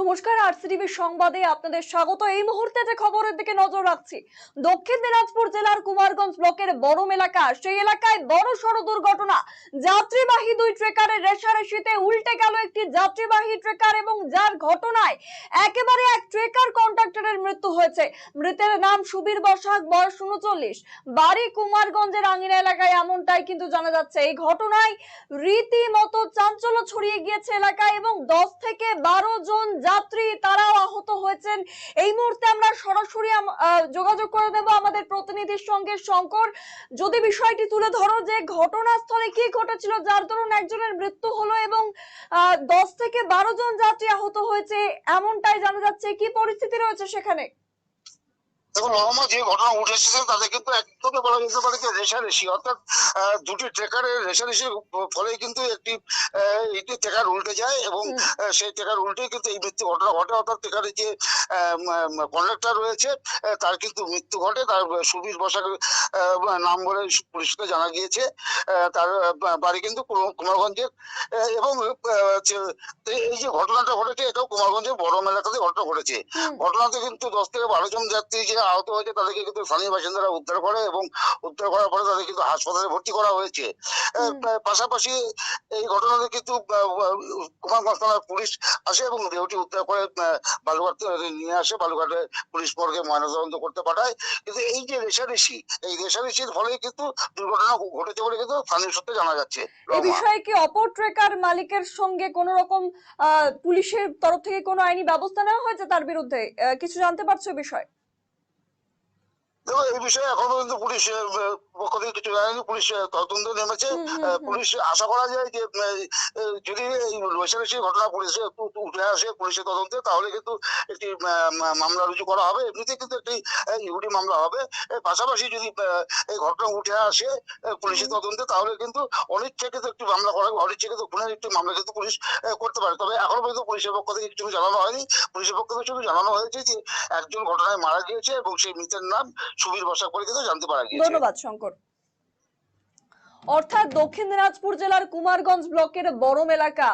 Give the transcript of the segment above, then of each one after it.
নমস্কার আরসিটিভি সংবাদে আপনাদের স্বাগত। এই মুহূর্তে যে খবরের দিকে নজর রাখছি, দক্ষিণ দিনাজপুর জেলার কুমারগঞ্জ ব্লকের বড়ম এলাকা। সেই এলাকায় বড় সড় দুর্ঘটনা। যাত্রীবাহী দুই ট্রেকারের রেশারেশিতে উল্টে গেল একটি যাত্রীবাহী ট্রেকার এবং যার ঘটনায় একেবারে এক ট্রেকার কন্ট্রাক্টরের মৃত্যু হয়েছে। মৃতের নাম সুবীর বসাক, বয়স উনচল্লিশ। বাড়ি কুমারগঞ্জের আঙিনা এলাকায় এমনটাই কিন্তু জানা যাচ্ছে। এই ঘটনায় রীতিমতো চাঞ্চল্য ছড়িয়ে গিয়েছে এলাকায় এবং দশ থেকে বারো জন যাত্রী তারাও আহত হয়েছেন। এই মুহূর্তে আমরা সরাসরি যোগাযোগ করে দেব আমাদের প্রতিনিধির সঙ্গে। শঙ্কর, যদি বিষয়টি তুলে ধরো যে ঘটনাস্থলে কি ঘটেছিল, যার দরুন একজনের মৃত্যু হলো এবং দশ থেকে বারো জন যাত্রী আহত হয়েছে, এমনটাই জানা যাচ্ছে। কি পরিস্থিতি রয়েছে সেখানে? দেখুন মোহাম্মদ যে ঘটনা উঠে এসেছে তাতে কিন্তু একদমই বলা যেতে পারে যে রেশারেশি অর্থাৎ দুটি ট্রেকারের রেশারেশির ফলে কিন্তু একটি একটি ট্রেকার উল্টে যায় এবং সেই ট্রেকার উল্টে কিন্তু এই মৃত্যু ঘটনা ঘটে। অর্থাৎ ট্রেকারের যে কন্ডাক্টর রয়েছে তার কিন্তু মৃত্যু ঘটে। তার সুবীর বসাক নাম বলে পুলিশকে জানা গিয়েছে। তার বাড়ি কিন্তু কুমারগঞ্জের। এবং এই যে ঘটনাটা ঘটেছে এটাও কুমারগঞ্জের বড় এলাকাতে ঘটনা ঘটেছে ঘটনাতে কিন্তু দশ থেকে বারো জন যাত্রী যে আহত হয়েছে তাদেরকে কিন্তু স্থানীয় বাসিন্দারা উদ্ধার করে এবং উদ্ধার করার পরে তাদের কিন্তু হাসপাতালে ভর্তি করা হয়েছে। পাশাপাশি এই ঘটনাতে কিন্তু কুমারগঞ্জ থানার পুলিশ আসে এবং দেহটি উদ্ধার করে বালুঘাট নিয়ে আসে। বালুঘাটে পুলিশ মর্গে ময়নাতদন্ত করতে পাঠায়। কিন্তু এই যে রেশারেশি এই রেশারেশির ফলে কিন্তু দুর্ঘটনা ঘটেছে বলে কিন্তু স্থানীয় সূত্রে জানা যাচ্ছে। এই বিষয়ে কি অপর ট্রেকার মালিকের সঙ্গে কোন রকম আহ, পুলিশের তরফ থেকে কোনো আইনি ব্যবস্থা নেওয়া হয়েছে তার বিরুদ্ধে? কিছু জানতে পারছ বিষয়ে? দেখো এই বিষয়ে এখনও কিন্তু পুলিশ পক্ষ থেকে কিছু জানায়নি পুলিশ তদন্ত নেমেছে। পুলিশ আশা করা যায় যে যদি রেশারেশি ঘটনা পুলিশে উঠে আসে পুলিশের তদন্তে তাহলে কিন্তু একটি মামলা রুজু করা হবে। এমনিতে কিন্তু একটি ইহুদি মামলা হবে। পাশাপাশি যদি এই ঘটনা উঠে আসে পুলিশের তদন্তে তাহলে কিন্তু অনিচ্ছাকৃত একটি মামলা করা অনিচ্ছাকৃত খুনের একটি মামলা কিন্তু পুলিশ করতে পারে। তবে এখনও পর্যন্ত পুলিশের পক্ষ থেকে কিছু জানানো হয়নি। পুলিশের পক্ষ থেকে শুধু জানানো হয়েছে যে একজন ঘটনায় মারা গিয়েছে এবং সেই মৃতের নাম সুবীর বসাক করে কিন্তু জানতে পারা গিয়েছে। ধন্যবাদ, শঙ্কর। অর্থাৎ দক্ষিণ দিনাজপুর জেলার কুমারগঞ্জ ব্লকের বড়ম এলাকা।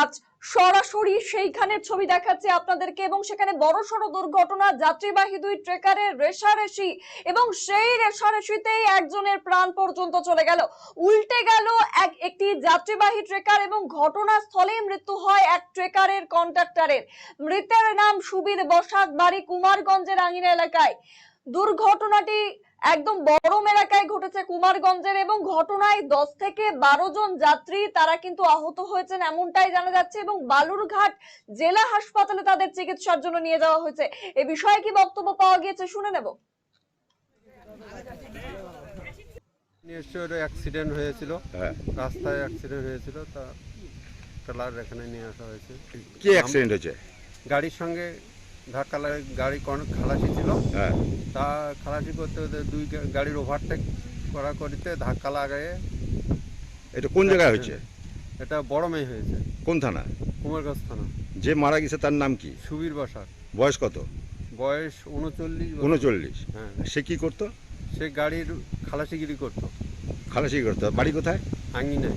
আজ সরাসরি সেইখানের ছবি দেখাচ্ছে আপনাদেরকে এবং সেখানে বড় সড় দুর্ঘটনা, যাত্রীবাহী দুই ট্রেকারের রেশারেশি এবং সেই রেশারেশিতেই একজনের প্রাণ পর্যন্ত চলে গেল। উল্টে গেল এক, একটি যাত্রীবাহী ট্রেকার এবং ঘটনাস্থলেই মৃত্যু হয় এক ট্রেকারের কন্ট্রাক্টরের মৃতের নাম সুবীর বসাক, বাড়ি কুমারগঞ্জের আঙিনা এলাকায়। দুর্ঘটনাটি একদম বড়ম এলাকায় ঘটেছে কুমারগঞ্জের এবং ঘটনায় দশ থেকে বারো জন যাত্রী তারা কিন্তু আহত হয়েছেন এমনটাই জানা যাচ্ছে এবং বালুরঘাট জেলা হাসপাতালে তাদের চিকিৎসার জন্য নিয়ে যাওয়া হয়েছে। এ বিষয়ে কি বক্তব্য পাওয়া গিয়েছে শুনে নেব। নিশ্চয় অ্যাক্সিডেন্ট হয়েছিল। হ্যাঁ। রাস্তায় অ্যাক্সিডেন্ট হয়েছিল তা ট্রেলার এখানে নিয়ে আসা হয়েছে। কি অ্যাক্সিডেন্ট হয়েছে? গাড়ির সঙ্গে ধাক্কা লাগে গাড়ি কোন খালাসি ছিল। হ্যাঁ। তা খালাসি করতে করতে দুই গাড়ির ওভারটেক করা করিতে ধাক্কা লাগায়ে এটা কোন জায়গায় হয়েছে? এটা বড় মেয়ে হয়েছে। কোন থানা? কুমারগঞ্জ থানা। যে মারা গেছে তার নাম কি? সুবীর বসাক বয়স কত? বয়স উনচল্লিশ উনচল্লিশ। হ্যাঁ। সে কি করতো? সে গাড়ির খালাসিগিরি করতো। খালাসি করতো। বাড়ি কোথায়? আঙিনায়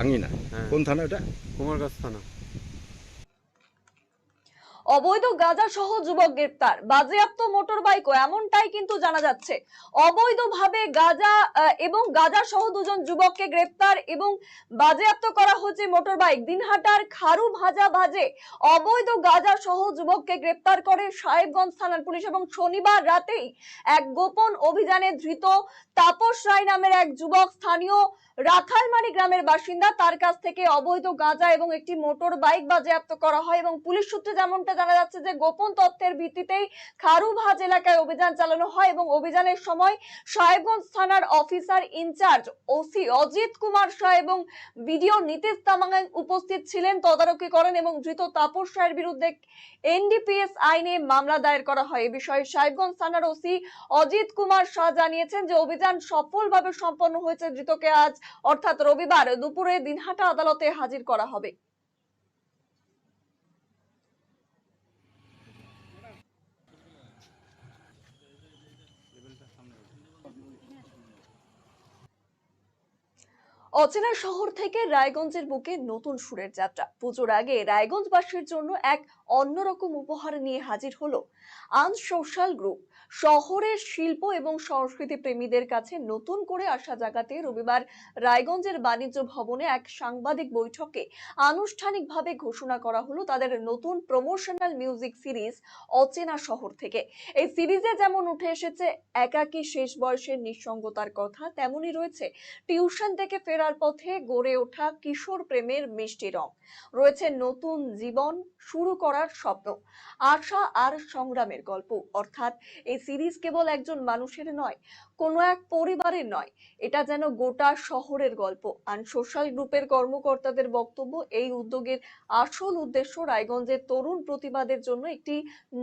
আঙ্গিনা হ্যাঁ। কোন থানা এটা কুমারগঞ্জ থানা। অবৈধ গাঁজা সহ যুবক গ্রেপ্তার। বাজেয়াপ্ত মোটর বাইকও এমনটাই কিন্তু জানা যাচ্ছে। অবৈধভাবে গাঁজা এবং গাঁজা সহ দুজন যুবককে গ্রেপ্তার এবং বাজেয়াপ্ত করা হচ্ছে মোটর বাইক। দিনহাটার খারু ভাজা ভাজে অবৈধ গাঁজা সহ যুবককে গ্রেপ্তার করে সাহেবগঞ্জ থানার পুলিশ এবং শনিবার রাতেই এক গোপন অভিযানে ধৃত তাপস রায় নামের এক যুবক স্থানীয় রাখালমারি গ্রামের বাসিন্দা। তার কাছ থেকে অবৈধ গাঁজা এবং একটি মোটর বাইক বাজেয়াপ্ত করা হয় এবং পুলিশ সূত্রে যেমনটা জানা যাচ্ছে যে গোপন তথ্যের ভিত্তিতেই খারুভাজ এলাকায় অভিযান চালানো হয় এবং অভিযানের সময় সাহেবগঞ্জ থানার officer in charge OC Ajit Kumar Shah এবং বিডিও নীতিশ তামাং উপস্থিত ছিলেন, তদারকি করেন এবং ধৃত তাপস শাহের বিরুদ্ধে এনডিপিএস আইনে মামলা দায়ের করা হয়। এ বিষয়ে সাহেবগঞ্জ থানার ওসি অজিত কুমার শাহ জানিয়েছেন যে অভিযান সফলভাবে সম্পন্ন হয়েছে, ধৃতকে আজ অর্থাৎ রবিবার দুপুরে দিনহাটা আদালতে হাজির করা হবে। অচেনা শহর থেকে রায়গঞ্জের বুকে নতুন সুরের যাত্রা। পুজোর আগে রায়গঞ্জবাসীর জন্য এক অন্যরকম উপহার নিয়ে হাজির হলো আনসোশ্যাল গ্রুপ। শহরের শিল্প এবং সংস্কৃতি প্রেমীদের কাছে নতুন করে আসা জাগাতে রবিবার রায়গঞ্জের বাণিজ্য ভবনে এক সাংবাদিক বৈঠকে আনুষ্ঠানিকভাবে ঘোষণা করা হলো তাদের নতুন প্রমোশনাল মিউজিক সিরিজ অচেনা শহর থেকে। এই সিরিজে যেমন উঠে এসেছে, একাকী শেষ বয়সের নিঃসঙ্গতার কথা, তেমনই রয়েছে টিউশন থেকে ফেরার পথে গড়ে ওঠা কিশোর প্রেমের মিষ্টি রং। রয়েছে নতুন জীবন শুরু করার স্বপ্ন, আশা আর সংগ্রামের গল্প। অর্থাৎ এই সিরিজ কেবল একজন মানুষের নয়, কোনো এক পরিবারের নয়। এটা যেন গোটা শহরের গল্প। আর সোশ্যাল গ্রুপের কর্মকর্তাদের বক্তব্য, এই উদ্যোগের আসল উদ্দেশ্য রায়গঞ্জের তরুণ প্রতিবাদের জন্য একটি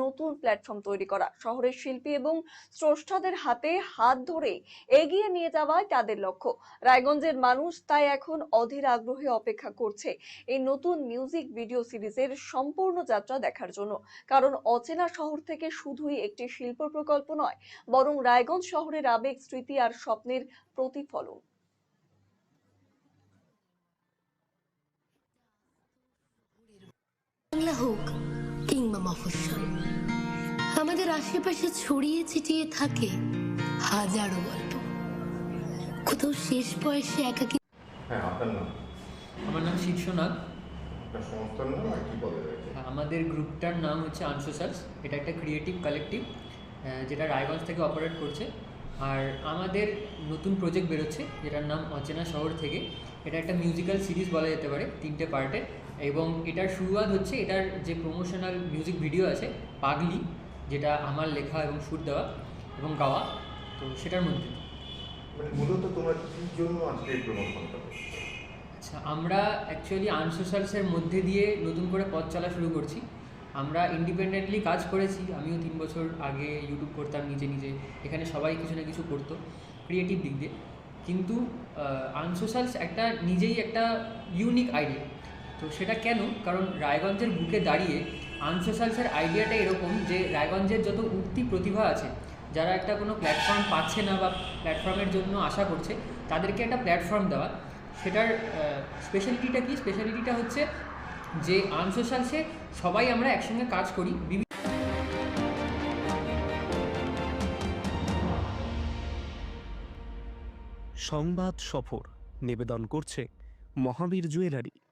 নতুন প্ল্যাটফর্ম তৈরি করা। শহরের শিল্পী এবং স্রষ্টাদের হাতে হাত ধরে এগিয়ে নিয়ে যাওয়াই তাদের লক্ষ্য। রায়গঞ্জের মানুষ তাই এখন অধীর আগ্রহে অপেক্ষা করছে এই নতুন মিউজিক ভিডিও সিরিজের সম্পূর্ণ যাত্রা দেখার জন্য। কারণ অচেনা শহর থেকে শুধুই একটি শিল্প প্রকল্প নয় বরং রায়গঞ্জ শহরের আবেগ স্মৃতি আর স্বপ্নের প্রতিফলন। বাংলা হোক কিংবা মফস্বল আমাদের আশেপাশে ছড়িয়ে ছিটিয়ে থাকে হাজারো গল্প। কোথাও শেষ বয়সে একাকি হ্যাঁ আপনার নাম? আমার নাম শীর্ষনাথ সংস্থার নাম আর কি পদে আমাদের গ্রুপটার নাম হচ্ছে আনসোসালস এটা একটা ক্রিয়েটিভ কালেকটিভ যেটা রায়গঞ্জ থেকে অপারেট করছে। আর আমাদের নতুন প্রজেক্ট বেরোচ্ছে যেটার নাম অচেনা শহর থেকে। এটা একটা মিউজিক্যাল সিরিজ বলা যেতে পারে তিনটে পার্টে এবং এটার শুরুয়াত হচ্ছে এটার যে প্রমোশনাল মিউজিক ভিডিও আছে পাগলি যেটা আমার লেখা এবং সুর দেওয়া এবং গাওয়া। তো সেটার মধ্যে। মানে মূলত তোমরা কি জন্য আজকে এই আচ্ছা আমরা অ্যাকচুয়ালি আনসোশ্যালসের মধ্যে দিয়ে নতুন করে পথ চলা শুরু করছি। আমরা ইন্ডিপেন্ডেন্টলি কাজ করেছি, আমিও তিন বছর আগে ইউটিউব করতাম নিজে নিজে, এখানে সবাই কিছু না কিছু করতো ক্রিয়েটিভ দিক দিয়ে। কিন্তু আনসোশ্যালস একটা নিজেই একটা ইউনিক আইডিয়া তো সেটা কেন? কারণ রায়গঞ্জের বুকে দাঁড়িয়ে আনসোশ্যালসের আইডিয়াটা এরকম যে রায়গঞ্জের যত উঠতি প্রতিভা আছে, যারা একটা কোনো প্ল্যাটফর্ম পাচ্ছে না বা প্ল্যাটফর্মের জন্য আশা করছে, তাদেরকে একটা প্ল্যাটফর্ম দেওয়া। সেটার স্পেশালিটিটা কি? স্পেশালিটিটা হচ্ছে যে আনসোশ্যালসে সবাই আমরা একসঙ্গে কাজ করি। সংবাদ সফর নিবেদন করছে মহাবীর জুয়েলারি।